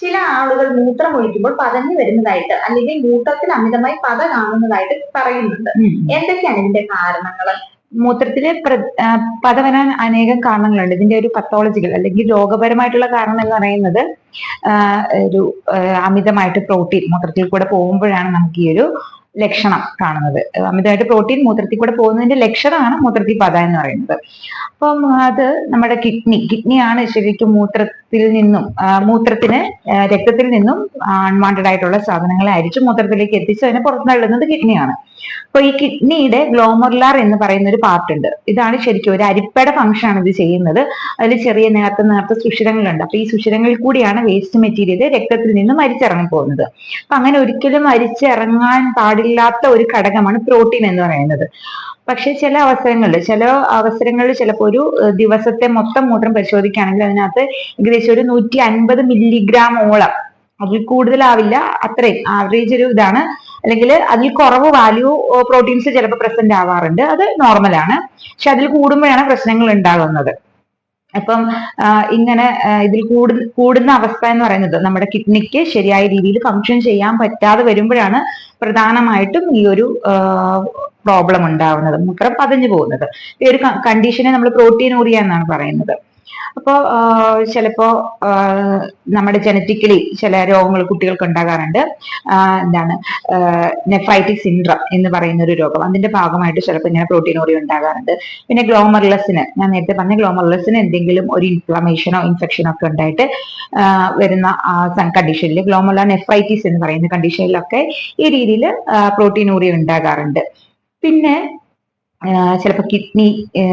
ചില ആളുകൾ മൂത്രം ഒഴിക്കുമ്പോൾ പതഞ്ഞു വരുന്നതായിട്ട് അല്ലെങ്കിൽ മൂത്രത്തിൽ അമിതമായി പത കാണുന്നതായിട്ട് പറയുന്നുണ്ട്. എന്തൊക്കെയാണ് ഇതിന്റെ കാരണങ്ങൾ മൂത്രത്തിൽ പത വരാൻ അനേകം കാരണങ്ങളുണ്ട്. ഇതിന്റെ ഒരു പത്തോളജിക്കൽ അല്ലെങ്കിൽ രോഗപരമായിട്ടുള്ള കാരണം എന്ന് പറയുന്നത് ഒരു അമിതമായിട്ട് പ്രോട്ടീൻ മൂത്രത്തിൽ കൂടെ പോകുമ്പോഴാണ് നമുക്ക് ഈ ഒരു ലക്ഷണം കാണുന്നത്. അമിതമായിട്ട് പ്രോട്ടീൻ മൂത്രത്തിൽ കൂടെ പോകുന്നതിന്റെ ലക്ഷണമാണ് മൂത്രത്തിൽ പത എന്ന് പറയുന്നത്. അപ്പം അത് നമ്മുടെ കിഡ്നി കിഡ്നിയാണ് ശരിക്കും മൂത്രത്തിൽ നിന്നും മൂത്രത്തിന് രക്തത്തിൽ നിന്നും അൺവാണ്ടഡ് ആയിട്ടുള്ള സാധനങ്ങളെ അരിച്ച് മൂത്രത്തിലേക്ക് എത്തിച്ച് അതിനെ പുറത്തുതള്ളുന്നത് കിഡ്നിയാണ് അപ്പൊ ഈ കിഡ്നിയുടെ ഗ്ലോമർലാർ എന്ന് പറയുന്ന ഒരു പാർട്ട് ഉണ്ട്. ഇതാണ് ശരിക്കും ഒരു അരിപ്പയുടെ ഫംഗ്ഷൻ ആണ് ഇത് ചെയ്യുന്നത്. അതിൽ ചെറിയ നേരത്തെ നേർത്ത സുഷിരങ്ങളുണ്ട്. അപ്പൊ ഈ സുഷിരങ്ങളിൽ കൂടിയാണ് വേസ്റ്റ് മെറ്റീരിയൽ രക്തത്തിൽ നിന്നും അരിച്ചിറങ്ങി പോകുന്നത്. അപ്പൊ അങ്ങനെ ഒരിക്കലും അരിച്ചിറങ്ങാൻ പാടില്ലാത്ത ഒരു ഘടകമാണ് പ്രോട്ടീൻ എന്ന് പറയുന്നത്. പക്ഷെ ചില അവസരങ്ങളിൽ ചില അവസരങ്ങളിൽ ചിലപ്പോൾ ഒരു ദിവസത്തെ മൊത്തം മൂത്രം പരിശോധിക്കുകയാണെങ്കിൽ അതിനകത്ത് ഏകദേശം ഒരു നൂറ്റി അൻപത് മില്ലിഗ്രാമോളം അതിൽ കൂടുതലാവില്ല അത്രയും. ആവറേജ് ഒരു ഇതാണ്. അല്ലെങ്കിൽ അതിൽ കുറവ് വാല്യൂ പ്രോട്ടീൻസ് ചിലപ്പോൾ പ്രസന്റ് ആവാറുണ്ട്. അത് നോർമലാണ് പക്ഷെ അതിൽ കൂടുമ്പോഴാണ് പ്രശ്നങ്ങൾ ഉണ്ടാകുന്നത്. അപ്പം ഇങ്ങനെ ഇതിൽ കൂടു കൂടുന്ന അവസ്ഥ എന്ന് പറയുന്നത് നമ്മുടെ കിഡ്നിക്ക് ശരിയായ രീതിയിൽ ഫങ്ഷൻ ചെയ്യാൻ പറ്റാതെ വരുമ്പോഴാണ് പ്രധാനമായിട്ടും ഈ ഒരു പ്രോബ്ലം ഉണ്ടാവുന്നത് മൂത്രം പതഞ്ഞു പോകുന്നത്. ഈ ഒരു കണ്ടീഷനെ നമ്മൾ പ്രോട്ടീൻ പ്രോട്ടീനൂറിയ എന്നാണ് പറയുന്നത്. അപ്പോൾ ചിലപ്പോ നമ്മുടെ ജനറ്റിക്കലി ചില രോഗങ്ങൾ കുട്ടികൾക്ക് ഉണ്ടാകാറുണ്ട്. എന്താണ് നെഫ്രൈറ്റിക് സിൻഡ്രം എന്ന് പറയുന്ന ഒരു രോഗം. അതിന്റെ ഭാഗമായിട്ട് ചിലപ്പോൾ ഇങ്ങനെ പ്രോട്ടീനോറി ഉണ്ടാകാറുണ്ട്. പിന്നെ ഗ്ലോമർലെസിന് ഞാൻ നേരത്തെ പറഞ്ഞ ഗ്ലോമർലെസിന് എന്തെങ്കിലും ഒരു ഇൻഫ്ലമേഷനോ ഇൻഫെക്ഷനോ ഒക്കെ ഉണ്ടായിട്ട് വരുന്ന ആ, കണ്ടീഷനിൽ ഗ്ലോമർല നെഫ്രൈറ്റിസ് എന്ന് പറയുന്ന കണ്ടീഷനിലൊക്കെ ഈ രീതിയിൽ പ്രോട്ടീനൂറി ഉണ്ടാകാറുണ്ട്. പിന്നെ ചിലപ്പോൾ കിഡ്നി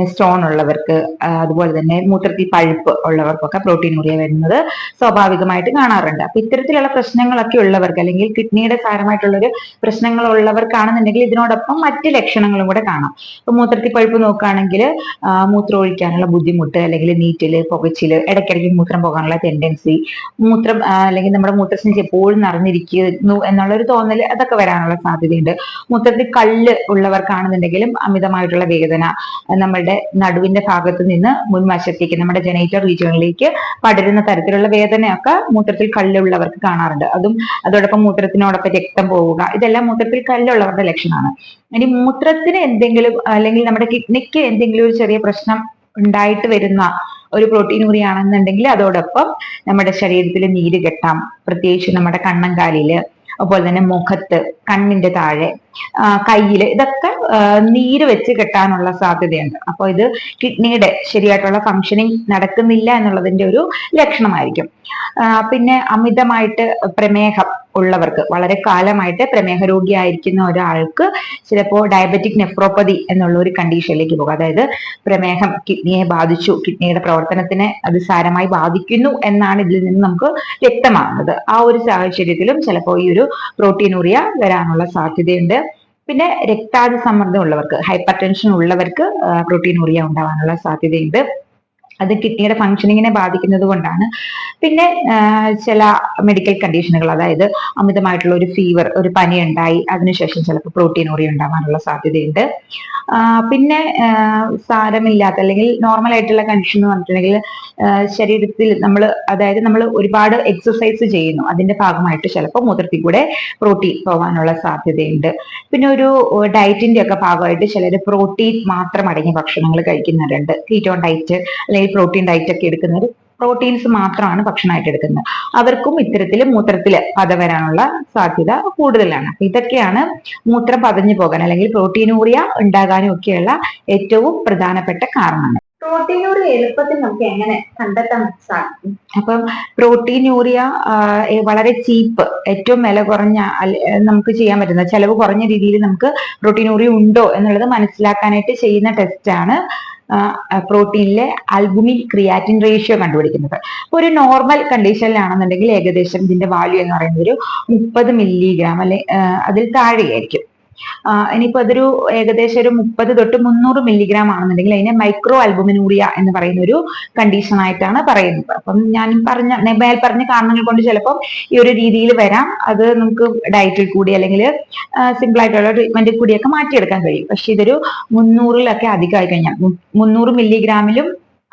സ്റ്റോൺ ഉള്ളവർക്ക് അതുപോലെ തന്നെ മൂത്രത്തിൽ പഴുപ്പ് ഉള്ളവർക്കൊക്കെ പ്രോട്ടീൻ ഉറിയ വരുന്നത് സ്വാഭാവികമായിട്ട് കാണാറുണ്ട്. അപ്പൊ ഇത്തരത്തിലുള്ള പ്രശ്നങ്ങളൊക്കെ ഉള്ളവർക്ക് അല്ലെങ്കിൽ കിഡ്നിയുടെ സാരമായിട്ടുള്ളൊരു പ്രശ്നങ്ങൾ ഉള്ളവർക്കാണെന്നുണ്ടെങ്കിൽ ഇതിനോടൊപ്പം മറ്റ് ലക്ഷണങ്ങളും കൂടെ കാണാം. ഇപ്പൊ മൂത്രത്തിൽ പഴുപ്പ് നോക്കുകയാണെങ്കിൽ മൂത്രം ഒഴിക്കാനുള്ള ബുദ്ധിമുട്ട് അല്ലെങ്കിൽ നീറ്റിൽ പുകച്ചിൽ ഇടയ്ക്കിടയ്ക്ക് മൂത്രം പോകാനുള്ള ടെൻഡൻസി മൂത്രം അല്ലെങ്കിൽ നമ്മുടെ മൂത്രസഞ്ചി എപ്പോഴും നിറഞ്ഞിരിക്കുന്നു എന്നുള്ള ഒരു തോന്നൽ അതൊക്കെ വരാനുള്ള സാധ്യതയുണ്ട്. മൂത്രത്തിൽ കല്ല് ഉള്ളവർക്കാണെന്നുണ്ടെങ്കിലും അമിതമായിട്ടുള്ള വേദന നമ്മളുടെ നടുവിന്റെ ഭാഗത്ത് നിന്ന് മുൻവശത്തേക്ക് നമ്മുടെ ജനേറ്റർ റീജിയണിലേക്ക് പടരുന്ന തരത്തിലുള്ള വേദനയൊക്കെ മൂത്രത്തിൽ കല്ലുള്ളവർക്ക് കാണാറുണ്ട്. അതും അതോടൊപ്പം മൂത്രത്തിനോടൊപ്പം രക്തം പോവുക ഇതെല്ലാം മൂത്രത്തിൽ കല്ലുള്ളവരുടെ ലക്ഷണമാണ്. ഇനി മൂത്രത്തിന് എന്തെങ്കിലും അല്ലെങ്കിൽ നമ്മുടെ കിഡ്നിക്ക് എന്തെങ്കിലും ഒരു ചെറിയ പ്രശ്നം ഉണ്ടായിട്ട് വരുന്ന ഒരു പ്രോട്ടീൻ ആണെന്നുണ്ടെങ്കിൽ അതോടൊപ്പം നമ്മുടെ ശരീരത്തിൽ നീര് കെട്ടാം. പ്രത്യേകിച്ച് നമ്മുടെ കണ്ണങ്കാലിൽ അതുപോലെ തന്നെ മുഖത്ത് കണ്ണിന്റെ താഴെ ആ, കയ്യിൽ. ഇതൊക്കെ നീര് വെച്ച് കെട്ടാനുള്ള സാധ്യതയുണ്ട്. അപ്പോൾ ഇത് കിഡ്നിയുടെ ശരിയായിട്ടുള്ള ഫങ്ഷനിങ് നടക്കുന്നില്ല എന്നുള്ളതിന്റെ ഒരു ലക്ഷണമായിരിക്കും. പിന്നെ അമിതമായിട്ട് പ്രമേഹം ഉള്ളവർക്ക് വളരെ കാലമായിട്ട് പ്രമേഹ രോഗിയായിരിക്കുന്ന ഒരാൾക്ക് ചിലപ്പോൾ ഡയബറ്റിക് നെഫ്രോപ്പതി എന്നുള്ള ഒരു കണ്ടീഷനിലേക്ക് പോകും. അതായത് പ്രമേഹം കിഡ്നിയെ ബാധിച്ചു കിഡ്നിയുടെ പ്രവർത്തനത്തിനെ അത് സാരമായി ബാധിക്കുന്നു എന്നാണ് ഇതിൽ നിന്ന് നമുക്ക് വ്യക്തമാകുന്നത്. ആ ഒരു സാഹചര്യത്തിലും ചിലപ്പോൾ ഈ ഒരു പ്രോട്ടീനൂറിയ വരാനുള്ള സാധ്യതയുണ്ട്. പിന്നെ രക്താതി സമ്മർദ്ദം ഉള്ളവർക്ക് ഹൈപ്പർ ടെൻഷൻ ഉള്ളവർക്ക് പ്രോട്ടീനൂറിയ ഉണ്ടാവാനുള്ള സാധ്യതയുണ്ട്. അത് കിഡ്നിയുടെ ഫങ്ഷനിങ്ങിനെ ബാധിക്കുന്നത് കൊണ്ടാണ്. പിന്നെ ചില മെഡിക്കൽ കണ്ടീഷനുകൾ അതായത് അമിതമായിട്ടുള്ള ഒരു ഫീവർ ഒരു പനി ഉണ്ടായി അതിനുശേഷം ചിലപ്പോൾ പ്രോട്ടീനോറിയ ഉണ്ടാവാനുള്ള സാധ്യതയുണ്ട്. പിന്നെ സാരമില്ലാത്ത അല്ലെങ്കിൽ നോർമൽ ആയിട്ടുള്ള കണ്ടീഷൻ എന്ന് പറഞ്ഞിട്ടുണ്ടെങ്കിൽ ശരീരത്തിൽ നമ്മൾ അതായത് നമ്മൾ ഒരുപാട് എക്സസൈസ് ചെയ്യുന്നു. അതിന്റെ ഭാഗമായിട്ട് ചിലപ്പോൾ മൂത്രത്തിൽ കൂടെ പ്രോട്ടീൻ പോകാനുള്ള സാധ്യതയുണ്ട്. പിന്നെ ഒരു ഡയറ്റിന്റെ ഒക്കെ ഭാഗമായിട്ട് ചിലർ പ്രോട്ടീൻ മാത്രം അടങ്ങിയ ഭക്ഷണങ്ങൾ കഴിക്കുന്നവരുണ്ട് കീറ്റോൺ ഡയറ്റ് അല്ലെങ്കിൽ പ്രോട്ടീൻ ഡയറ്റ് ഒക്കെ എടുക്കുന്നത്. പ്രോട്ടീൻസ് മാത്രമാണ് ഭക്ഷണമായിട്ട് എടുക്കുന്നത്. അവർക്കും ഇത്തരത്തിൽ മൂത്രത്തിൽ പത വരാനുള്ള സാധ്യത കൂടുതലാണ്. അപ്പൊ ഇതൊക്കെയാണ് മൂത്രം പതഞ്ഞു പോകാൻ അല്ലെങ്കിൽ പ്രോട്ടീനൂറിയ ഉണ്ടാകാനും ഒക്കെയുള്ള ഏറ്റവും പ്രധാനപ്പെട്ട കാരണമാണ് പ്രോട്ടീനൂറിയ എളുപ്പത്തിൽ നമുക്ക് എങ്ങനെ കണ്ടെത്താൻ സാധിക്കും? അപ്പം പ്രോട്ടീൻ യൂറിയ വളരെ ചീപ്പ് ഏറ്റവും വില കുറഞ്ഞ നമുക്ക് ചെയ്യാൻ പറ്റുന്ന ചെലവ് കുറഞ്ഞ രീതിയിൽ നമുക്ക് പ്രോട്ടീൻ യൂറിയ ഉണ്ടോ എന്നുള്ളത് മനസ്സിലാക്കാനായിട്ട് ചെയ്യുന്ന ടെസ്റ്റാണ് പ്രോട്ടീനിലെ അൽബുമിൻ ക്രിയാറ്റിൻ റേഷ്യോ കണ്ടുപിടിക്കുന്നത്. അപ്പൊ ഒരു നോർമൽ കണ്ടീഷനിലാണെന്നുണ്ടെങ്കിൽ ഏകദേശം ഇതിന്റെ വാല്യൂ എന്ന് പറയുന്നത് ഒരു മുപ്പത് മില്ലിഗ്രാം അല്ലെ അതിൽ താഴെയായിരിക്കും. ഇനിയിപ്പോ അതൊരു ഏകദേശം ഒരു മുപ്പത് തൊട്ട് മുന്നൂറ് മില്ലിഗ്രാം ആണെന്നുണ്ടെങ്കിൽ അതിനെ മൈക്രോ അൽബുമിനൂറിയ എന്ന് പറയുന്ന ഒരു കണ്ടീഷൻ ആയിട്ടാണ് പറയുന്നത്. അപ്പം ഞാൻ പറഞ്ഞ മേൽ പറഞ്ഞ കാരണങ്ങൾ കൊണ്ട് ചിലപ്പം ഈ ഒരു രീതിയിൽ വരാം. അത് നമുക്ക് ഡയറ്റിൽ കൂടി അല്ലെങ്കിൽ സിമ്പിൾ ആയിട്ടുള്ള ട്രീറ്റ്മെന്റിൽ കൂടിയൊക്കെ മാറ്റിയെടുക്കാൻ കഴിയും. പക്ഷെ ഇതൊരു മുന്നൂറിലൊക്കെ അധികമായി കഴിഞ്ഞാൽ മുന്നൂറ് മില്ലിഗ്രാമിലും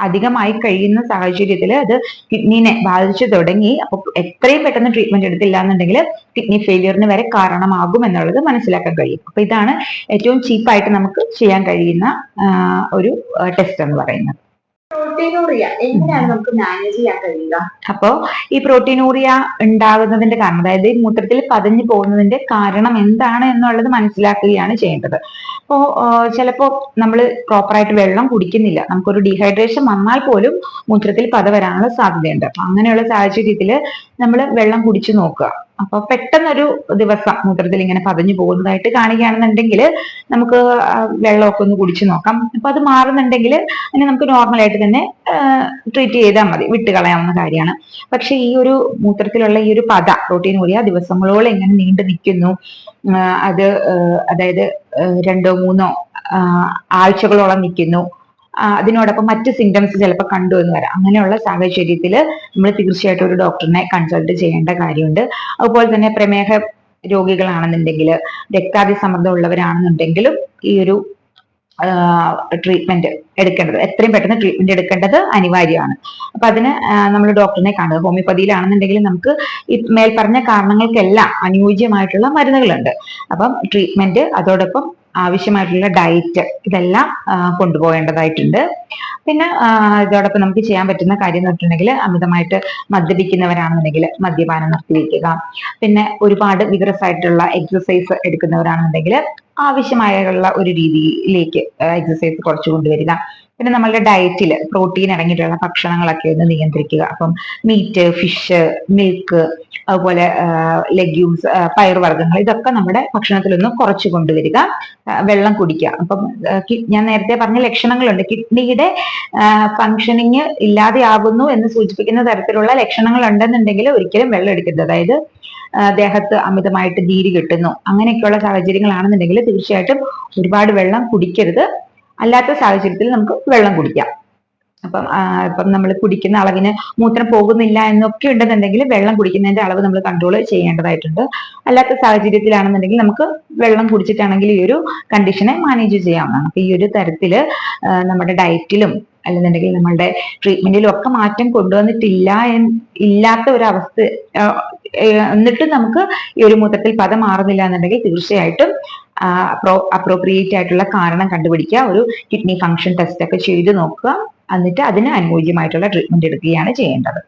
അധികമായി കഴിയുന്ന സാഹചര്യത്തിൽ അത് കിഡ്നീനെ ബാധിച്ചു തുടങ്ങി. അപ്പൊ എത്രയും പെട്ടെന്ന് ട്രീറ്റ്മെന്റ് എടുത്തില്ല എന്നുണ്ടെങ്കിൽ കിഡ്നി ഫെയിലിയറിന് വരെ കാരണമാകും എന്നുള്ളത് മനസ്സിലാക്കാൻ കഴിയും. അപ്പൊ ഇതാണ് ഏറ്റവും ചീപ്പായിട്ട് നമുക്ക് ചെയ്യാൻ കഴിയുന്ന ഒരു ടെസ്റ്റ് എന്ന് പറയുന്നത്. പ്രോട്ടീനൂറിയ എങ്ങനെയാണ് നമുക്ക് മാനേജ് ചെയ്യാൻ കഴിയുക? അപ്പോ ഈ പ്രോട്ടീനൂറിയ ഉണ്ടാകുന്നതിന്റെ കാരണം അതായത് മൂത്രത്തിൽ പതഞ്ഞു പോകുന്നതിന്റെ കാരണം എന്താണ് എന്നുള്ളത് മനസ്സിലാക്കുകയാണ് ചെയ്യേണ്ടത്. അപ്പോ ചിലപ്പോ നമ്മൾ പ്രോപ്പറായിട്ട് വെള്ളം കുടിക്കുന്നില്ല. നമുക്കൊരു ഡീഹൈഡ്രേഷൻ വന്നാൽ പോലും മൂത്രത്തിൽ പത വരാനുള്ള സാധ്യതയുണ്ട്. അപ്പൊ അങ്ങനെയുള്ള സാഹചര്യത്തിൽ നമ്മൾ വെള്ളം കുടിച്ചു നോക്കുക. അപ്പൊ പെട്ടെന്നൊരു ദിവസം മൂത്രത്തിൽ ഇങ്ങനെ പതഞ്ഞു പോകുന്നതായിട്ട് കാണുകയാണെന്നുണ്ടെങ്കിൽ നമുക്ക് വെള്ളമൊക്കെ ഒന്ന് കുടിച്ചു നോക്കാം. അപ്പൊ അത് മാറുന്നുണ്ടെങ്കിൽ അതിനെ നമുക്ക് നോർമലായിട്ട് തന്നെ ട്രീറ്റ് ചെയ്താൽ മതി. വിട്ട് കളയാവുന്ന കാര്യമാണ്. പക്ഷെ ഈ ഒരു മൂത്രത്തിലുള്ള ഈ ഒരു പത പ്രോട്ടീൻ കൂടിയ ദിവസങ്ങളോളം ഇങ്ങനെ നീണ്ടു നിൽക്കുന്നു. അത് അതായത് രണ്ടോ മൂന്നോ ആഴ്ചകളോളം നിൽക്കുന്നു. അതിനോടൊപ്പം മറ്റ് സിംറ്റംസ് ചിലപ്പോൾ കണ്ടു എന്ന് വരാം. അങ്ങനെയുള്ള സാഹചര്യത്തിൽ നമ്മൾ തീർച്ചയായിട്ടും ഒരു ഡോക്ടറിനെ കൺസൾട്ട് ചെയ്യേണ്ട കാര്യമുണ്ട്. അതുപോലെ തന്നെ പ്രമേഹ രോഗികളാണെന്നുണ്ടെങ്കിൽ രക്താതി സമ്മർദ്ദം ഉള്ളവരാണെന്നുണ്ടെങ്കിലും ഈ ഒരു ട്രീറ്റ്മെന്റ് എടുക്കേണ്ടത് എത്രയും പെട്ടെന്ന് ട്രീറ്റ്മെന്റ് എടുക്കേണ്ടത് അനിവാര്യമാണ്. അപ്പൊ അതിന് നമ്മൾ ഡോക്ടറിനെ കാണുക. ഹോമിയോപ്പതിയിലാണെന്നുണ്ടെങ്കിൽ നമുക്ക് ഈ മേൽപ്പറഞ്ഞ കാരണങ്ങൾക്കെല്ലാം അനുയോജ്യമായിട്ടുള്ള മരുന്നുകളുണ്ട്. അപ്പം ട്രീറ്റ്മെന്റ് അതോടൊപ്പം ആവശ്യമായിട്ടുള്ള ഡയറ്റ് ഇതെല്ലാം കൊണ്ടുപോകേണ്ടതായിട്ടുണ്ട്. പിന്നെ ഇതോടൊപ്പം നമുക്ക് ചെയ്യാൻ പറ്റുന്ന കാര്യം എന്ന് വെച്ചിട്ടുണ്ടെങ്കിൽ അമിതമായിട്ട് മദ്യപിക്കുന്നവരാണെന്നുണ്ടെങ്കിൽ മദ്യപാനം നിർത്തിവെക്കുക. പിന്നെ ഒരുപാട് വിഗ്രസ് ആയിട്ടുള്ള എക്സസൈസ് എടുക്കുന്നവരാണെന്നുണ്ടെങ്കിൽ ആവശ്യമായുള്ള ഒരു രീതിയിലേക്ക് എക്സസൈസ് കുറച്ച് കൊണ്ടുവരിക. പിന്നെ നമ്മളുടെ ഡയറ്റിൽ പ്രോട്ടീൻ അടങ്ങിയിട്ടുള്ള ഭക്ഷണങ്ങളൊക്കെ ഒന്ന് നിയന്ത്രിക്കുക. അപ്പം മീറ്റ് ഫിഷ് മിൽക്ക് അതുപോലെ ലെഗ്യൂംസ് പയറുവർഗങ്ങൾ ഇതൊക്കെ നമ്മുടെ ഭക്ഷണത്തിലൊന്ന് കുറച്ച് കൊണ്ടുവരിക. വെള്ളം കുടിക്കുക. അപ്പം ഞാൻ നേരത്തെ പറഞ്ഞ ലക്ഷണങ്ങളുണ്ട്. കിഡ്നിയുടെ ഫങ്ഷനിങ് ഇല്ലാതെയാകുന്നു എന്ന് സൂചിപ്പിക്കുന്ന തരത്തിലുള്ള ലക്ഷണങ്ങൾ ഉണ്ടെന്നുണ്ടെങ്കിൽ ഒരിക്കലും വെള്ളം എടുക്കരുത്. അതായത് ദേഹത്ത് അമിതമായിട്ട് നീര് കിട്ടുന്നു. അങ്ങനെയൊക്കെയുള്ള സാഹചര്യങ്ങളാണെന്നുണ്ടെങ്കിൽ തീർച്ചയായിട്ടും ഒരുപാട് വെള്ളം കുടിക്കരുത്. അല്ലാത്ത സാഹചര്യത്തിൽ നമുക്ക് വെള്ളം കുടിക്കാം. അപ്പം ഇപ്പം നമ്മൾ കുടിക്കുന്ന അളവിന് മൂത്രം പോകുന്നില്ല എന്നൊക്കെ ഉണ്ടെന്നുണ്ടെങ്കിൽ വെള്ളം കുടിക്കുന്നതിന്റെ അളവ് നമ്മൾ കൺട്രോൾ ചെയ്യേണ്ടതായിട്ടുണ്ട്. അല്ലാത്ത സാഹചര്യത്തിലാണെന്നുണ്ടെങ്കിൽ നമുക്ക് വെള്ളം കുടിച്ചിട്ടാണെങ്കിൽ ഈ ഒരു കണ്ടീഷനെ മാനേജ് ചെയ്യാവുന്നതാണ്. അപ്പൊ ഈ ഒരു തരത്തിൽ നമ്മുടെ ഡയറ്റിലും അല്ലെന്നുണ്ടെങ്കിൽ നമ്മളുടെ ട്രീറ്റ്മെന്റിലും ഒക്കെ മാറ്റം കൊണ്ടുവന്നിട്ടില്ല ഇല്ലാത്ത ഒരു അവസ്ഥ എന്നിട്ടും നമുക്ക് ഈ ഒരു മൂത്രത്തിൽ പദം മാറുന്നില്ല എന്നുണ്ടെങ്കിൽ തീർച്ചയായിട്ടും അപ്രോപ്രിയേറ്റ് ആയിട്ടുള്ള കാരണം കണ്ടുപിടിക്കുക ഒരു കിഡ്നി ഫംഗ്ഷൻ ടെസ്റ്റ് ഒക്കെ ചെയ്ത് നോക്കുക. എന്നിട്ട് അതിന് അനുയോജ്യമായിട്ടുള്ള ട്രീറ്റ്മെന്റ് എടുക്കുകയാണ് ചെയ്യേണ്ടത്.